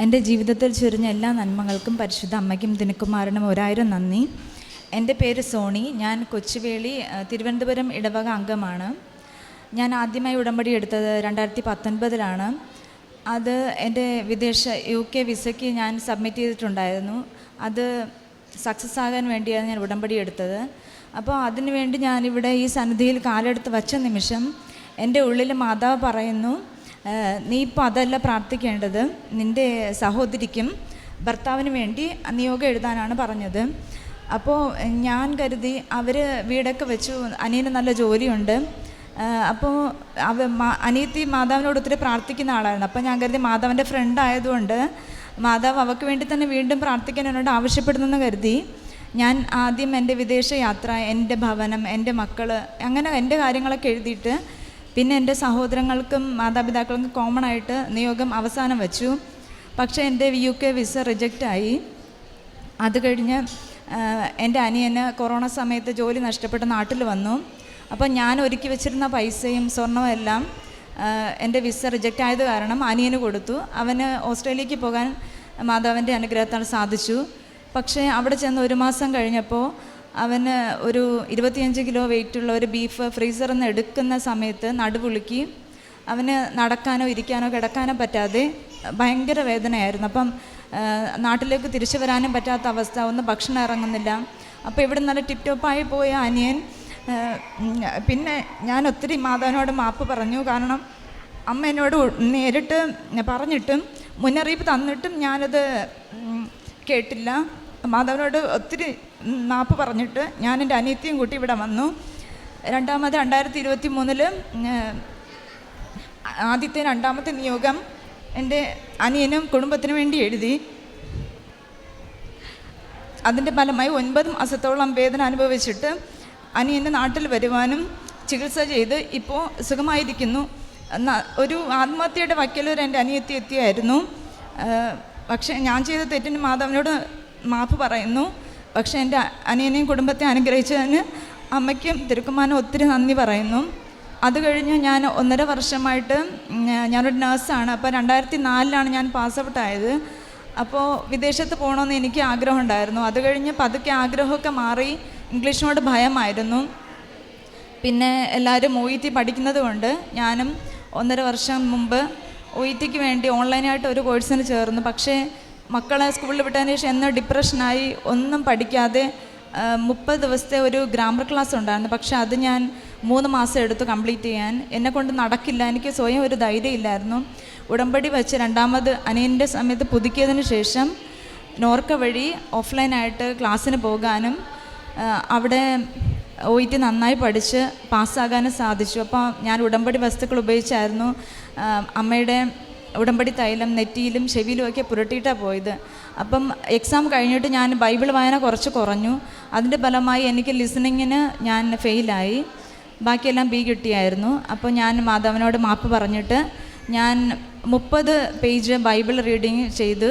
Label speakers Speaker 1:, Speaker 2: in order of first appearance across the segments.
Speaker 1: എന്റെ ജീവിതത്തിൽ ചൊരിഞ്ഞ എല്ലാ നന്മകൾക്കും പരിശുദ്ധ അമ്മയ്ക്കും ദിനകുമാരനും ഒരായിരം നന്ദി. എന്റെ പേര് സോണി. ഞാൻ കൊച്ചുവേളി തിരുവനന്തപുരം ഇടവക അംഗമാണ്. ഞാൻ ആദ്യമായി ഉടമ്പടി എടുത്തത് രണ്ടായിരത്തി പത്തൊൻപതിലാണ് അത് എന്റെ വിദേശ യു കെ വിസയ്ക്ക് ഞാൻ സബ്മിറ്റ് ചെയ്തിട്ടുണ്ടായിരുന്നു. അത് സക്സസ് ആകാൻ വേണ്ടിയാണ് ഞാൻ ഉടമ്പടി എടുത്തത്. അപ്പോൾ അതിനുവേണ്ടി ഞാനിവിടെ ഈ സന്നിധിയിൽ കാലെടുത്ത് വച്ച നിമിഷം എന്റെ ഉള്ളിൽ മാതാവ് പറയുന്നു "ഏഹ്, നീ ഇപ്പോൾ അതല്ല പ്രാർത്ഥിക്കേണ്ടത്. നിന്റെ സഹോദരിക്കും ഭർത്താവിന് വേണ്ടി നിയോഗം എഴുതാനാണ് പറഞ്ഞത്. അപ്പോൾ ഞാൻ കരുതി അവർ വീടൊക്കെ വെച്ചു. അനിയന് നല്ല ജോലിയുണ്ട്. അപ്പോൾ അവ അനിയത്തി മാതാവിനോട് ഒത്തിരി പ്രാർത്ഥിക്കുന്ന ആളായിരുന്നു. അപ്പോൾ ഞാൻ കരുതി മാതാവിന്റെ ഫ്രണ്ട് ആയതുകൊണ്ട് മാതാവ് അവൾക്ക് വേണ്ടി തന്നെ വീണ്ടും പ്രാർത്ഥിക്കാൻ എന്നോട് ആവശ്യപ്പെടുന്നെന്ന് കരുതി ഞാൻ ആദ്യം എന്റെ വിദേശ യാത്ര എന്റെ ഭവനം എന്റെ മക്കൾ അങ്ങനെ എന്റെ കാര്യങ്ങളൊക്കെ എഴുതിയിട്ട് പിന്നെ എന്റെ സഹോദരങ്ങൾക്കും മാതാപിതാക്കൾക്കും കോമൺ ആയിട്ട് നിയോഗം അവസാനം വെച്ചു. പക്ഷേ എന്റെ യു കെ വിസ റിജക്റ്റായി അത് കഴിഞ്ഞ് എന്റെ അനിയന് കൊറോണ സമയത്ത് ജോലി നഷ്ടപ്പെട്ട് നാട്ടിൽ വന്നു. അപ്പോൾ ഞാൻ ഒരുക്കി വെച്ചിരുന്ന പൈസയും സ്വർണവും എല്ലാം എന്റെ വിസ റിജക്റ്റ് ആയത് കാരണം അനിയന് കൊടുത്തു. അവന് ഓസ്ട്രേലിയക്ക് പോകാൻ മാതാവിന്റെ അനുഗ്രഹത്താൽ സാധിച്ചു. പക്ഷേ അവിടെ ചെന്ന് ഒരു മാസം കഴിഞ്ഞപ്പോൾ അവന് ഒരു ഇരുപത്തിയഞ്ച് കിലോ വെയിറ്റുള്ള ഒരു ബീഫ് ഫ്രീസറിൽ നിന്ന് എടുക്കുന്ന സമയത്ത് നടുപുളുക്കി. അവന് നടക്കാനോ ഇരിക്കാനോ കിടക്കാനോ പറ്റാതെ ഭയങ്കര വേദനയായിരുന്നു. അപ്പം നാട്ടിലേക്ക് തിരിച്ചു വരാനും പറ്റാത്ത അവസ്ഥ. ഒന്ന് ഭക്ഷണം ഇറങ്ങുന്നില്ല. അപ്പോൾ ഇവിടെ നല്ല ടിപ് ടോപ്പായി പോയ അനിയൻ പിന്നെ ഞാൻ ഒത്തിരി മാതാവിനോട് മാപ്പ് പറഞ്ഞു. കാരണം അമ്മ എന്നോട് നേരിട്ട് പറഞ്ഞിട്ടും മുന്നറിയിപ്പ് തന്നിട്ടും ഞാനത് കേട്ടില്ല. മാതാവിനോട് ഒത്തിരി മാപ്പ് പറഞ്ഞിട്ട് ഞാൻ എന്റെ അനിയത്തിയും കൂട്ടി ഇവിടെ വന്നു. രണ്ടാമത് രണ്ടായിരത്തി ഇരുപത്തി മൂന്നിൽ ആദ്യത്തെ രണ്ടാമത്തെ നിയോഗം എന്റെ അനിയനും കുടുംബത്തിനു വേണ്ടി എഴുതി. അതിന്റെ ഫലമായി ഒൻപത് മാസത്തോളം വേദന അനുഭവിച്ചിട്ട് അനിയന്റെ നാട്ടിൽ വരുവാനും ചികിത്സ ചെയ്ത് ഇപ്പോൾ സുഖമായിരിക്കുന്നു. ഒരു ആത്മഹത്യയുടെ വക്കലൊരു എന്റെ അനിയത്തി എത്തിയായിരുന്നു. പക്ഷേ ഞാൻ ചെയ്ത തെറ്റിന് മാതാവിനോട് മാപ്പ് പറയുന്നു. പക്ഷേ എന്റെ അനിയനെയും കുടുംബത്തെ അനുഗ്രഹിച്ചതിന് അമ്മയ്ക്കും തിരുക്കുമാനും ഒത്തിരി നന്ദി പറയുന്നു. അത് കഴിഞ്ഞ് ഞാൻ ഒന്നര വർഷമായിട്ട് ഞാനൊരു നേഴ്സാണ്. അപ്പോൾ രണ്ടായിരത്തി നാലിലാണ് ഞാൻ പാസ് ഔട്ട് ആയത് അപ്പോൾ വിദേശത്ത് പോകണമെന്ന് എനിക്ക് ആഗ്രഹം ഉണ്ടായിരുന്നു അത് കഴിഞ്ഞ് പതുക്കെ ആഗ്രഹമൊക്കെ മാറി ഇംഗ്ലീഷിനോട് ഭയമായിരുന്നു. പിന്നെ എല്ലാവരും ഒ ഇ ടി പഠിക്കുന്നത് കൊണ്ട് ഞാനും ഒന്നര വർഷം മുമ്പ് ഒ ഇ ടിക്ക് വേണ്ടി ഓൺലൈനായിട്ട് ഒരു കോഴ്സിന് ചേർന്നു. പക്ഷേ മക്കളെ സ്കൂളിൽ വിട്ടതിന് ശേഷം എന്ന് ഡിപ്രഷനായി ഒന്നും പഠിക്കാതെ മുപ്പത് ദിവസത്തെ ഒരു ഗ്രാമർ ക്ലാസ് ഉണ്ടായിരുന്നു. പക്ഷെ അത് ഞാൻ മൂന്ന് മാസം എടുത്തു കംപ്ലീറ്റ് ചെയ്യാൻ. എന്നെക്കൊണ്ട് നടക്കില്ല. എനിക്ക് സ്വയം ഒരു ധൈര്യം ഇല്ലായിരുന്നു. ഉടമ്പടി വെച്ച് രണ്ടാമത് അനിയന്റെ സമയത്ത് പുതുക്കിയതിന് ശേഷം നോർക്ക വഴി ഓഫ്ലൈനായിട്ട് ക്ലാസ്സിന് പോകാനും അവിടെ ഒ ഇ ടി നന്നായി പഠിച്ച് പാസ്സാകാനും സാധിച്ചു. അപ്പോൾ ഞാൻ ഉടമ്പടി വസ്തുക്കൾ ഉപയോഗിച്ചായിരുന്നു അമ്മയുടെ ഉടമ്പടി തൈലം നെറ്റിയിലും ചെവിയിലും ഒക്കെ പുരട്ടിയിട്ടാണ് പോയത്. അപ്പം എക്സാം കഴിഞ്ഞിട്ട് ഞാൻ ബൈബിൾ വായന കുറച്ച് കുറഞ്ഞു. അതിന്റെ ഫലമായി എനിക്ക് ലിസണിങ്ങിന് ഞാൻ ഫെയിലായി. ബാക്കിയെല്ലാം ബി കിട്ടിയായിരുന്നു. അപ്പോൾ ഞാൻ മാധവനോട് മാപ്പ് പറഞ്ഞിട്ട് ഞാൻ മുപ്പത് പേജ് ബൈബിൾ റീഡിങ് ചെയ്തു.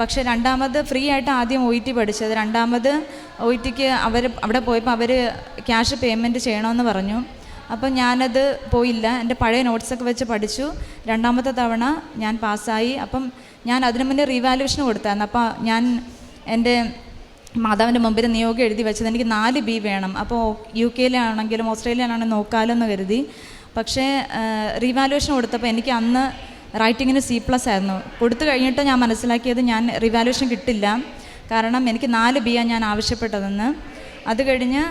Speaker 1: പക്ഷേ രണ്ടാമത് ഫ്രീ ആയിട്ട് ആദ്യം ഒ ടി പഠിച്ചത്. രണ്ടാമത് ഒ ടിക്ക് അവർ അവിടെ പോയപ്പോൾ അവർ ക്യാഷ് പേയ്മെന്റ് ചെയ്യണമെന്ന് പറഞ്ഞു. അപ്പം ഞാനത് പോയില്ല. എന്റെ പഴയ നോട്ട്സൊക്കെ വെച്ച് പഠിച്ചു. രണ്ടാമത്തെ തവണ ഞാൻ പാസ്സായി. അപ്പം ഞാൻ അതിനു മുന്നേ റീവാലുവേഷൻ കൊടുത്തായിരുന്നു. അപ്പോൾ ഞാൻ എന്റെ മാതാവിന്റെ മുമ്പിൽ നിയോഗം എഴുതി വെച്ചത്. എനിക്ക് നാല് ബി വേണം. അപ്പോൾ യു കെയിലാണെങ്കിലും ഓസ്ട്രേലിയയിലാണെങ്കിലും നോക്കാമല്ലോ കരുതി. പക്ഷേ റീവാലുവേഷൻ കൊടുത്തപ്പോൾ എനിക്ക് അന്ന് റൈറ്റിങ്ങിന് സി പ്ലസ് ആയിരുന്നു. കൊടുത്തു കഴിഞ്ഞിട്ട് ഞാൻ മനസ്സിലാക്കിയത് ഞാൻ റിവാലുവേഷൻ കിട്ടില്ല. കാരണം എനിക്ക് നാല് ബി ആണ് ഞാൻ ആവശ്യപ്പെട്ടതെന്ന്. അത് കഴിഞ്ഞ്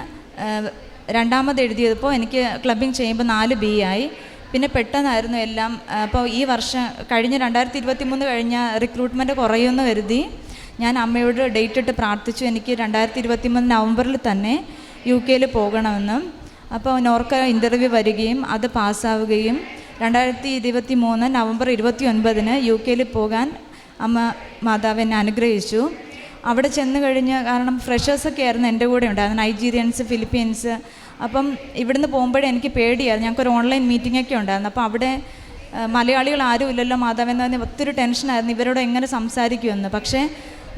Speaker 1: രണ്ടാമത് എഴുതിയപ്പോൾ എനിക്ക് ക്ലബിങ് ചെയ്യുമ്പോൾ നാല് ബി ആയി. പിന്നെ പെട്ടെന്നായിരുന്നു എല്ലാം അപ്പോൾ ഈ വർഷം കഴിഞ്ഞ രണ്ടായിരത്തി ഇരുപത്തി മൂന്ന് കഴിഞ്ഞ റിക്രൂട്ട്മെന്റ് കുറയുമെന്ന് കരുതി. ഞാൻ അമ്മയോട് ഡേറ്റ് ഇട്ട് പ്രാർത്ഥിച്ചു എനിക്ക് രണ്ടായിരത്തി ഇരുപത്തി മൂന്ന് നവംബറിൽ തന്നെ യു കെയിൽ പോകണമെന്നും. അപ്പോൾ നോർക്ക ഇന്റർവ്യൂ വരികയും അത് പാസ്സാവുകയും രണ്ടായിരത്തി ഇരുപത്തി മൂന്ന് നവംബർ ഇരുപത്തി ഒൻപതിന് യു കെയിൽ പോകാൻ അമ്മ മാതാവ് എന്നെ അനുഗ്രഹിച്ചു. അവിടെ ചെന്ന് കഴിഞ്ഞ് കാരണം ഫ്രഷേഴ്സൊക്കെ ആയിരുന്നു എന്റെ കൂടെ ഉണ്ടായിരുന്നു നൈജീരിയൻസ് ഫിലിപ്പീൻസ് അപ്പം ഇവിടുന്ന് പോകുമ്പോഴേ എനിക്ക് പേടിയായിരുന്നു. ഞങ്ങൾക്കൊരു ഓൺലൈൻ മീറ്റിംഗ് ഒക്കെ ഉണ്ടായിരുന്നു. അപ്പോൾ അവിടെ മലയാളികൾ ആരും ഇല്ലല്ലോ മാതാവെന്ന് പറഞ്ഞ് ഒത്തിരി ടെൻഷനായിരുന്നു ഇവരോട് എങ്ങനെ സംസാരിക്കുമെന്ന്. പക്ഷേ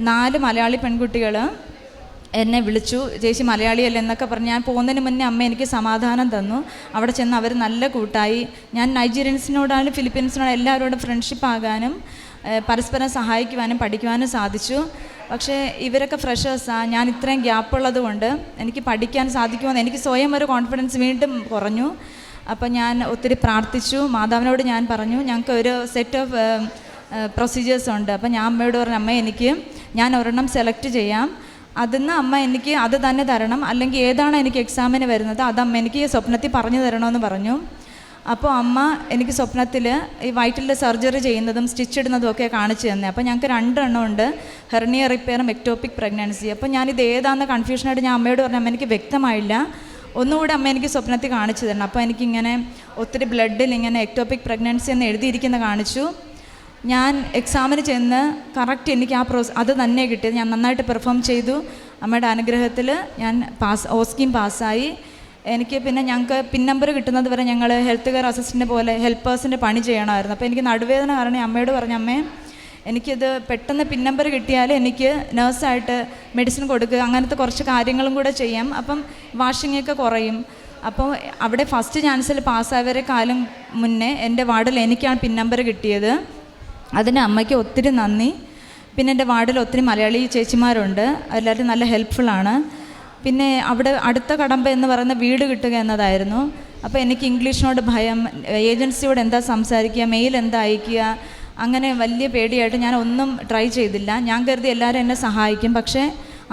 Speaker 1: നാല് മലയാളി പെൺകുട്ടികൾ എന്നെ വിളിച്ചു. ചേച്ചി മലയാളിയല്ല എന്നൊക്കെ പറഞ്ഞ് ഞാൻ പോകുന്നതിന് മുന്നേ അമ്മ എനിക്ക് സമാധാനം തന്നു. അവിടെ ചെന്ന് അവർ നല്ല കൂട്ടായി. ഞാൻ നൈജീരിയൻസിനോടാണ് ഫിലിപ്പീൻസിനോട് എല്ലാവരോടും ഫ്രണ്ട്ഷിപ്പ് ആകാനും പരസ്പരം സഹായിക്കുവാനും പഠിക്കുവാനും സാധിച്ചു. പക്ഷേ ഇവരൊക്കെ ഫ്രഷേഴ്സാണ് ഞാൻ ഇത്രയും ഗ്യാപ്പ് ഉള്ളത് കൊണ്ട് എനിക്ക് പഠിക്കാൻ സാധിക്കുമെന്ന് എനിക്ക് സ്വയം ഒരു കോൺഫിഡൻസ് വീണ്ടും കുറഞ്ഞു. അപ്പം ഞാൻ ഒത്തിരി പ്രാർത്ഥിച്ചു. മാതാവിനോട് ഞാൻ പറഞ്ഞു ഞങ്ങൾക്ക് ഒരു സെറ്റ് ഓഫ് പ്രൊസീജിയേഴ്സ് ഉണ്ട്. അപ്പം ഞാൻ അമ്മയോട് പറഞ്ഞു അമ്മ എനിക്ക് ഞാൻ ഒരെണ്ണം സെലക്ട് ചെയ്യാം. അതിന്ന് അമ്മ എനിക്ക് അത് തന്നെ തരണം. അല്ലെങ്കിൽ ഏതാണ് എനിക്ക് എക്സാമിന് വരുന്നത് അത് അമ്മ എനിക്ക് സ്വപ്നത്തിൽ പറഞ്ഞു തരണമെന്ന് പറഞ്ഞു. അപ്പോൾ അമ്മ എനിക്ക് സ്വപ്നത്തിൽ ഈ വയറ്റിലെ സർജറി ചെയ്യുന്നതും സ്റ്റിച്ച് ഇടുന്നതും ഒക്കെ കാണിച്ചു തന്നെ. അപ്പോൾ ഞങ്ങൾക്ക് രണ്ടെണ്ണം ഉണ്ട്. ഹെർണിയ റിപ്പയറും എക്ടോപ്പിക് പ്രഗ്നൻസി. അപ്പോൾ ഞാനിത് ഏതാണെന്ന് കൺഫ്യൂഷനായിട്ട് ഞാൻ അമ്മയോട് പറഞ്ഞു അമ്മ എനിക്ക് വ്യക്തമായില്ല. ഒന്നുകൂടി അമ്മ എനിക്ക് സ്വപ്നത്തിൽ കാണിച്ചു തരണം. അപ്പോൾ എനിക്കിങ്ങനെ ഒത്തിരി ബ്ലഡിൽ ഇങ്ങനെ എക്ടോപ്പിക് പ്രഗ്നൻസി എന്ന് എഴുതിയിരിക്കുന്ന കാണിച്ചു. ഞാൻ എക്സാമിന് ചെന്ന് കറക്റ്റ് എനിക്ക് ആ പ്രോസ് അത് തന്നെ കിട്ടിയത്. ഞാൻ നന്നായിട്ട് പെർഫോം ചെയ്തു. അമ്മയുടെ അനുഗ്രഹത്തിൽ ഞാൻ പാസ് ഓസ്കീം പാസ്സായി എനിക്ക് പിന്നെ ഞങ്ങൾക്ക് പിൻ നമ്പർ കിട്ടുന്നത് വരെ ഞങ്ങൾ ഹെൽത്ത് കെയർ അസിസ്റ്റന്റ് പോലെ ഹെൽപ്പേഴ്സിന്റെ പണി ചെയ്യണമായിരുന്നു. അപ്പോൾ എനിക്ക് നടുവേദന കാരണം അമ്മയോട് പറഞ്ഞ അമ്മേ എനിക്കിത് പെട്ടെന്ന് പിൻ നമ്പർ കിട്ടിയാൽ എനിക്ക് നേഴ്സായിട്ട് മെഡിസിൻ കൊടുക്കുക അങ്ങനത്തെ കുറച്ച് കാര്യങ്ങളും കൂടെ ചെയ്യാം. അപ്പം വാഷിംഗ് ഒക്കെ കുറയും. അപ്പോൾ അവിടെ ഫസ്റ്റ് ചാൻസിൽ പാസ്സായവരെ കാലം മുന്നേ എന്റെ വാർഡിൽ എനിക്കാണ് പിൻ നമ്പർ കിട്ടിയത്. അതിന് അമ്മയ്ക്ക് ഒത്തിരി നന്ദി. പിന്നെ എന്റെ വാർഡിൽ ഒത്തിരി മലയാളി ചേച്ചിമാരുണ്ട്. എല്ലാവരും നല്ല ഹെൽപ്ഫുള്ളാണ്. പിന്നെ അവിടെ അടുത്ത കടമ്പ എന്ന് പറയുന്ന വീട് കിട്ടുക എന്നതായിരുന്നു. അപ്പോൾ എനിക്ക് ഇംഗ്ലീഷിനോട് ഭയം. ഏജൻസിയോട് എന്താ സംസാരിക്കുക? മെയിൽ എന്താ അയക്കുക? അങ്ങനെ വലിയ പേടിയായിട്ട് ഞാൻ ഒന്നും ട്രൈ ചെയ്തില്ല. ഞാൻ കരുതി എല്ലാവരും എന്നെ സഹായിക്കും. പക്ഷേ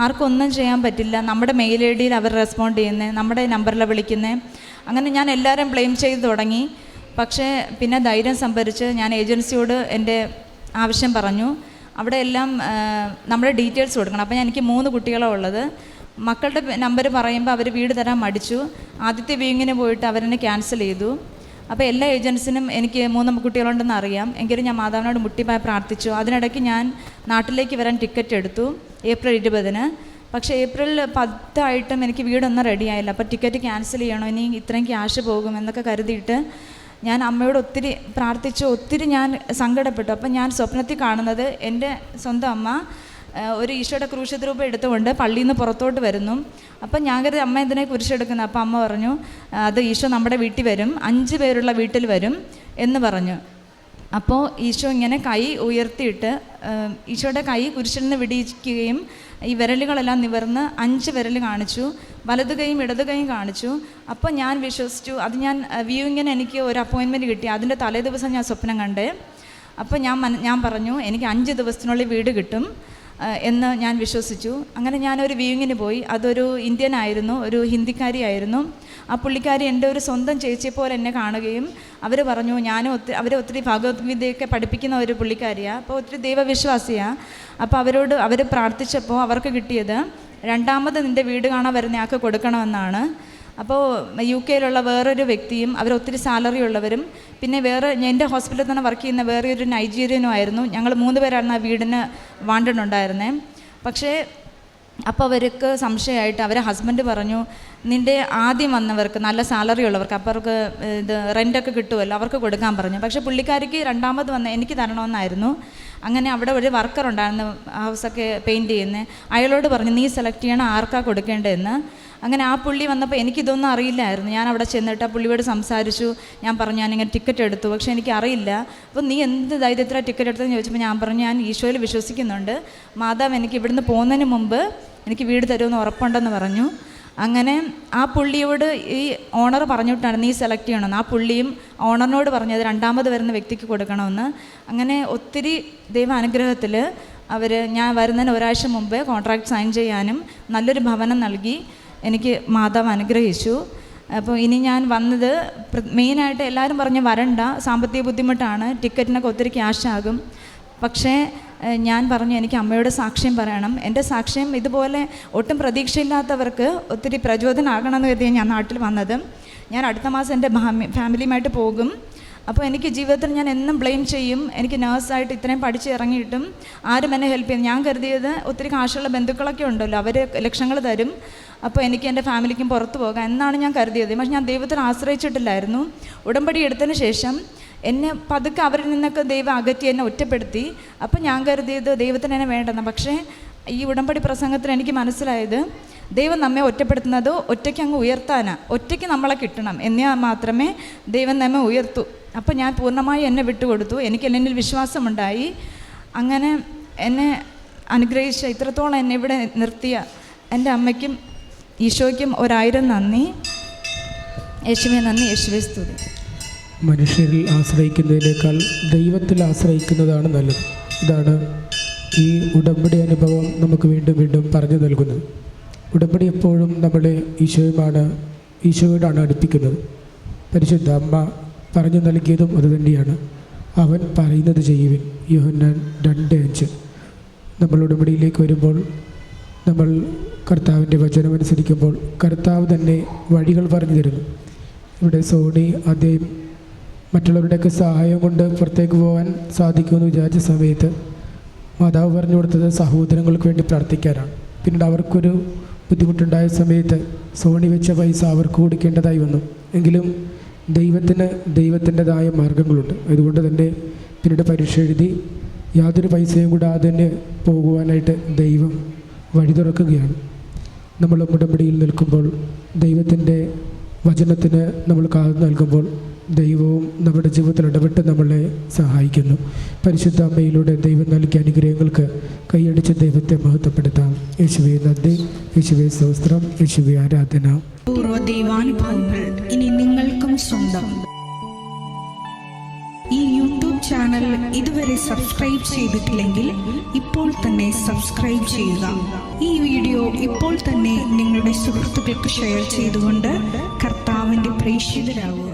Speaker 1: ആർക്കും ഒന്നും ചെയ്യാൻ പറ്റില്ല. നമ്മുടെ മെയിൽ ഐ ഡിയിൽ അവർ റെസ്പോണ്ട് ചെയ്യുന്നത് നമ്മുടെ നമ്പറിൽ വിളിക്കുന്നത് അങ്ങനെ ഞാൻ എല്ലാവരും ബ്ലെയിം ചെയ്ത് തുടങ്ങി. പക്ഷേ പിന്നെ ധൈര്യം സംഭരിച്ച് ഞാൻ ഏജൻസിയോട് എന്റെ ആവശ്യം പറഞ്ഞു. അവിടെ എല്ലാം നമ്മുടെ ഡീറ്റെയിൽസ് കൊടുക്കണം. അപ്പോൾ എനിക്ക് മൂന്ന് കുട്ടികളാണ് ഉള്ളത്. മക്കളുടെ നമ്പർ പറയുമ്പോൾ അവർ വീട് തരാൻ മടിച്ചു. ആദ്യത്തെ വീങ്ങിന് പോയിട്ട് അവരെന്നെ ക്യാൻസൽ ചെയ്തു. അപ്പോൾ എല്ലാ ഏജൻസിനും എനിക്ക് മൂന്ന് കുട്ടികളുണ്ടെന്ന് അറിയാം. എങ്കിലും ഞാൻ മാതാവിനോട് മുട്ടിപ്പായി പ്രാർത്ഥിച്ചു. അതിനിടയ്ക്ക് ഞാൻ നാട്ടിലേക്ക് വരാൻ ടിക്കറ്റ് എടുത്തു ഏപ്രിൽ ഇരുപതിന്. പക്ഷേ ഏപ്രിൽ പത്തായിട്ടും എനിക്ക് വീടൊന്നും റെഡി ആയില്ല. അപ്പോൾ ടിക്കറ്റ് ക്യാൻസൽ ചെയ്യണോ? ഇനി ഇത്രയും ക്യാഷ് പോകും എന്നൊക്കെ കരുതിയിട്ട് ഞാൻ അമ്മയോട് ഒത്തിരി പ്രാർത്ഥിച്ചു. ഒത്തിരി ഞാൻ സങ്കടപ്പെട്ടു. അപ്പം ഞാൻ സ്വപ്നത്തിൽ കാണുന്നത് എന്റെ സ്വന്തം അമ്മ ഒരു ഈശോയുടെ ക്രൂശദ്രൂപം എടുത്തുകൊണ്ട് പള്ളിയിൽ നിന്ന് പുറത്തോട്ട് വരുന്നു. അപ്പം ഞാൻ കരുതി അമ്മ എന്തിനെ കുരിശെടുക്കുന്നത് അപ്പം അമ്മ പറഞ്ഞു അത് ഈശോ നമ്മുടെ വീട്ടിൽ വരും അഞ്ച് പേരുള്ള വീട്ടിൽ വരും എന്ന് പറഞ്ഞു. അപ്പോൾ ഈശോ ഇങ്ങനെ കൈ ഉയർത്തിയിട്ട് ഈശോയുടെ കൈ കുരിശിൽ നിന്ന് വിടിയിക്കുകയും ഈ വിരലുകളെല്ലാം നിവർന്ന് അഞ്ച് വിരൽ കാണിച്ചു വലതു കൈയും ഇടതു കൈയും കാണിച്ചു. അപ്പോൾ ഞാൻ വിശ്വസിച്ചു അത് ഞാൻ വ്യൂയിങ്ങിന് എനിക്ക് ഒരു അപ്പോയിൻമെന്റ് കിട്ടി. അതിന്റെ തലേ ദിവസം ഞാൻ സ്വപ്നം കണ്ടേ. അപ്പോൾ ഞാൻ ഞാൻ പറഞ്ഞു എനിക്ക് അഞ്ച് ദിവസത്തിനുള്ളിൽ വീട് കിട്ടും. എന്ന് ഞാൻ വിശ്വസിച്ചു. അങ്ങനെ ഞാനൊരു വ്യൂയിങ്ങിന് പോയി. അതൊരു ഇന്ത്യൻ ആയിരുന്നു ഒരു ഹിന്ദിക്കാരിയായിരുന്നു ആ പുള്ളിക്കാരി എന്റെ ഒരു സ്വന്തം ചേച്ചിയെ പോലെ എന്നെ കാണുകയും അവർ പറഞ്ഞു ഞാനും ഒത്തിരി അവരെ ഒത്തിരി ഭഗവത്ഗീതയൊക്കെ പഠിപ്പിക്കുന്ന ഒരു പുള്ളിക്കാരിയാണ് അപ്പോൾ ഒത്തിരി ദൈവവിശ്വാസിയാണ് അപ്പോൾ അവരോട് അവർ പ്രാർത്ഥിച്ചപ്പോൾ അവർക്ക് കിട്ടിയത് രണ്ടാമത് നിന്റെ വീട് കാണാൻ വരുന്ന ആൾക്ക് കൊടുക്കണമെന്നാണ്. അപ്പോൾ യു കെയിലുള്ള വേറൊരു വ്യക്തിയും അവരൊത്തിരി സാലറി ഉള്ളവരും പിന്നെ വേറെ എന്റെ ഹോസ്പിറ്റലിൽ തന്നെ വർക്ക് ചെയ്യുന്ന വേറെ ഒരു നൈജീരിയനും ആയിരുന്നു. ഞങ്ങൾ മൂന്ന് പേരാണ് ആ വീടിന് വാണ്ടിട്ടുണ്ടായിരുന്നത് പക്ഷേ അപ്പോൾ അവർക്ക് സംശയമായിട്ട് അവരെ ഹസ്ബൻഡ് പറഞ്ഞു നിന്റെ ആദ്യം വന്നവർക്ക് നല്ല സാലറി ഉള്ളവർക്ക് അപ്പോൾ അവർക്ക് ഇത് റെന്റൊക്കെ കിട്ടുമല്ലോ അവർക്ക് കൊടുക്കാൻ പറഞ്ഞു. പക്ഷേ പുള്ളിക്കാരിക്ക് രണ്ടാമത് വന്ന് എനിക്ക് തരണമെന്നായിരുന്നു. അങ്ങനെ അവിടെ ഒരു വർക്കർ ഉണ്ടായിരുന്നു ഹൗസൊക്കെ പെയിന്റ് ചെയ്യുന്നത് അയാളോട് പറഞ്ഞു നീ സെലക്ട് ചെയ്യണം ആർക്കാ കൊടുക്കേണ്ടതെന്ന്? അങ്ങനെ ആ പുള്ളി വന്നപ്പോൾ എനിക്കിതൊന്നും അറിയില്ലായിരുന്നു. ഞാൻ അവിടെ ചെന്നിട്ട് ആ പുള്ളിയോട് സംസാരിച്ചു. ഞാൻ പറഞ്ഞു ഞാനിങ്ങനെ ടിക്കറ്റ് എടുത്തു. പക്ഷേ എനിക്ക് അറിയില്ല അപ്പോൾ നീ എന്ത് ധൈര്യത്തിലാണ് ടിക്കറ്റ് എടുത്തതെന്ന് ചോദിച്ചപ്പോൾ ഞാൻ പറഞ്ഞു ഞാൻ ഈശോയിൽ വിശ്വസിക്കുന്നുണ്ട്. മാതാവ് എനിക്ക് ഇവിടുന്ന് പോകുന്നതിന് മുമ്പ് എനിക്ക് വീട് തരുമെന്ന് ഉറപ്പുണ്ടെന്ന് പറഞ്ഞു. അങ്ങനെ ആ പുള്ളിയോട് ഈ ഓണർ പറഞ്ഞിട്ടാണ് നീ സെലക്ട് ചെയ്യണമെന്ന്. ആ പുള്ളിയും ഓണറിനോട് പറഞ്ഞത് രണ്ടാമത് വരുന്ന വ്യക്തിക്ക് കൊടുക്കണമെന്ന്. അങ്ങനെ ഒത്തിരി ദൈവ അനുഗ്രഹത്തിൽ അവർ ഞാൻ വരുന്നതിന് ഒരാഴ്ച മുമ്പ് കോൺട്രാക്ട് സൈൻ ചെയ്യാനും നല്ലൊരു ഭവനം നൽകി. എനിക്ക് മാതാവ് അനുഗ്രഹിച്ചു. അപ്പോൾ ഇനി ഞാൻ വന്നത് മെയിനായിട്ട് എല്ലാവരും പറഞ്ഞ് വരണ്ട സാമ്പത്തിക ബുദ്ധിമുട്ടാണ് ടിക്കറ്റിനൊക്കെ ഒത്തിരി ക്യാഷ് ആകും. പക്ഷേ ഞാൻ പറഞ്ഞു എനിക്ക് അമ്മയുടെ സാക്ഷ്യം പറയണം. എന്റെ സാക്ഷ്യം ഇതുപോലെ ഒട്ടും പ്രതീക്ഷയില്ലാത്തവർക്ക് ഒത്തിരി പ്രചോദനമാകണമെന്ന് കരുതിയാണ് ഞാൻ നാട്ടിൽ വന്നത്. ഞാൻ അടുത്ത മാസം എന്റെ ഫാമിലിയുമായിട്ട് പോകും. അപ്പോൾ എനിക്ക് ജീവിതത്തിൽ ഞാൻ എന്നും ബ്ലെയിം ചെയ്യും. എനിക്ക് നേഴ്സായിട്ട് ഇത്രയും പഠിച്ച് ഇറങ്ങിയിട്ടും ആരും എന്നെ ഹെൽപ്പ് ചെയ്യും ഞാൻ കരുതിയത് ഒത്തിരി കാശുള്ള ബന്ധുക്കളൊക്കെ ഉണ്ടല്ലോ അവർ ലക്ഷങ്ങൾ തരും. അപ്പോൾ എനിക്ക് എന്റെ ഫാമിലിക്കും പുറത്ത് പോകാം എന്നാണ് ഞാൻ കരുതിയത്. പക്ഷെ ഞാൻ ദൈവത്തിൽ ആശ്രയിച്ചിട്ടില്ലായിരുന്നു. ഉടമ്പടി എടുത്തതിന് ശേഷം എന്നെ പതുക്കെ അവരിൽ നിന്നൊക്കെ ദൈവം അകറ്റി എന്നെ ഒറ്റപ്പെടുത്തി. അപ്പം ഞാൻ കരുതിയത് ദൈവത്തിന് എന്നെ വേണ്ടെന്ന്. പക്ഷേ ഈ ഉടമ്പടി പ്രസംഗത്തിൽ എനിക്ക് മനസ്സിലായത് ദൈവം നമ്മെ ഒറ്റപ്പെടുത്തുന്നത് ഒറ്റയ്ക്ക് അങ്ങ് ഉയർത്താനാണ് ഒറ്റയ്ക്ക് നമ്മളെ കിട്ടണം. എന്നാൽ മാത്രമേ ദൈവം നമ്മെ ഉയർത്തു. അപ്പോൾ ഞാൻ പൂർണമായി എന്നെ വിട്ടുകൊടുത്തു. എനിക്ക് എന്നിൽ വിശ്വാസമുണ്ടായി. അങ്ങനെ എന്നെ അനുഗ്രഹിച്ച ഇത്രത്തോളം എന്നെ ഇവിടെ നിർത്തിയ എന്റെ അമ്മയ്ക്കും ഈശോയ്ക്കും ഒരായിരം നന്ദി. യേശുവെ നന്ദി. യേശുവെ സ്തുതി.
Speaker 2: മനുഷ്യരിൽ ആശ്രയിക്കുന്നതിനേക്കാൾ ദൈവത്തിൽ ആശ്രയിക്കുന്നതാണ് നല്ലത്. ഇതാണ് ഈ ഉടമ്പടി അനുഭവം നമുക്ക് വീണ്ടും വീണ്ടും പറഞ്ഞു നൽകുന്നത്. ഉടമ്പടി എപ്പോഴും നമ്മളെ ഈശോയുമാണ് ഈശോയോടാണ് അടുപ്പിക്കുന്നത്. പരിശുദ്ധ അമ്മ പറഞ്ഞു നൽകിയതും അതുതന്നെയാണ് അവൻ പറയുന്നത് ചെയ്യുവിൻ. യോഹന്നാൻ രണ്ട് അഞ്ച്. നമ്മൾ ഉടമ്പടിയിലേക്ക് വരുമ്പോൾ നമ്മൾ കർത്താവിന്റെ വചനമനുസരിക്കുമ്പോൾ കർത്താവ് തന്നെ വഴികൾ പറഞ്ഞു തരുന്നു. ഇവിടെ സോണി അദ്ദേഹം മറ്റുള്ളവരുടെയൊക്കെ സഹായം കൊണ്ട് പുറത്തേക്ക് പോകാൻ സാധിക്കുമെന്ന് വിചാരിച്ച സമയത്ത് മാതാവ് പറഞ്ഞു കൊടുത്തത് സഹോദരങ്ങൾക്ക് വേണ്ടി പ്രാർത്ഥിക്കാനാണ്. പിന്നീട് അവർക്കൊരു ബുദ്ധിമുട്ടുണ്ടായ സമയത്ത് സോണി വെച്ച പൈസ അവർക്ക് കൊടുക്കേണ്ടതായി വന്നു. എങ്കിലും ദൈവത്തിന് ദൈവത്തിന്റെതായ മാർഗങ്ങളുണ്ട്. അതുകൊണ്ട് തന്നെ പിന്നീട് പരീക്ഷ എഴുതി യാതൊരു പൈസയും കൂടാതെ തന്നെ പോകുവാനായിട്ട് ദൈവം വഴി തുറക്കുകയാണ്. നമ്മൾ ഉടമ്പടിയിൽ നിൽക്കുമ്പോൾ ദൈവത്തിന്റെ വചനത്തിന് നമ്മൾ കാത് നൽകുമ്പോൾ ദൈവവും നമ്മുടെ ജീവിതത്തിൽ ഇടപെട്ട് നമ്മളെ സഹായിക്കുന്നു. പരിശുദ്ധ അമ്മയിലൂടെ ദൈവം നൽകിയ അനുഗ്രഹങ്ങൾക്ക് കൈയടിച്ച് ദൈവത്തെ മഹത്വപ്പെടുത്താം. യേശുവെ നന്ദി. യേശുവെ സ്തോത്രം. യേശുവെ ആരാധന.
Speaker 3: പൂർവ ദൈവാനുഭവങ്ങൾ ഇനി നിങ്ങൾക്കും സ്വന്തം. ഈ യൂട്യൂബ് ചാനൽ ഇതുവരെ സബ്സ്ക്രൈബ് ചെയ്തിട്ടില്ലെങ്കിൽ ഇപ്പോൾ തന്നെ സബ്സ്ക്രൈബ് ചെയ്യുക. ഈ വീഡിയോ ഇപ്പോൾ തന്നെ നിങ്ങളുടെ സുഹൃത്തുക്കൾക്ക് ഷെയർ ചെയ്തുകൊണ്ട് കർത്താവിന്റെ പ്രേക്ഷിതരാകുക.